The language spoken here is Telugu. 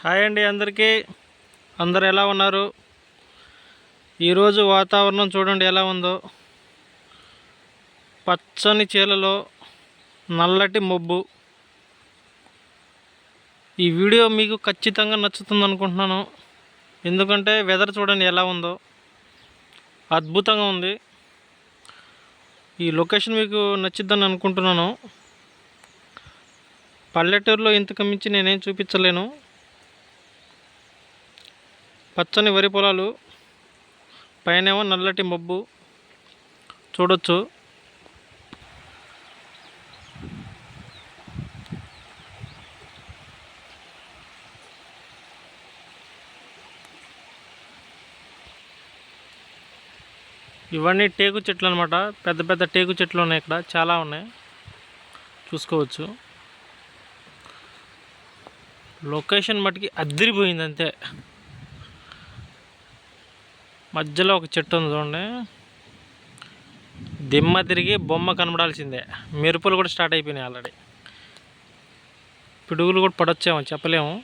హాయ్ అండి అందరికీ. అందరు ఎలా ఉన్నారు? ఈరోజు వాతావరణం చూడండి ఎలా ఉందో. పచ్చని చీలలో నల్లటి మబ్బు. ఈ వీడియో మీకు ఖచ్చితంగా నచ్చుతుంది అనుకుంటున్నాను. ఎందుకంటే వెదర్ చూడండి ఎలా ఉందో. అద్భుతంగా ఉంది. ఈ లొకేషన్ మీకు నచ్చిద్దని అనుకుంటున్నాను. పల్లెటూరులో ఇంతకు మించి నేనేం చూపించలేను. పచ్చని వరి పొలాలు పైనేమో నల్లటి మబ్బు చూడొచ్చు. ఇవన్నీ టేకు చెట్లు అనమాట పెద్ద పెద్ద టేకు చెట్లు ఉన్నాయి ఇక్కడ. చాలా ఉన్నాయి. చూసుకోవచ్చు. లొకేషన్ మటుకి అద్దరిపోయింది అంతే. మధ్యలో ఒక చెట్టు ఉంది చూడండి. దిమ్మ తిరిగి బొమ్మ కనబడాల్సిందే. మెరుపులు కూడా స్టార్ట్ అయిపోయినాయి ఆల్రెడీ. పిడుగులు కూడా పడొచ్చేమో చెప్పలేము.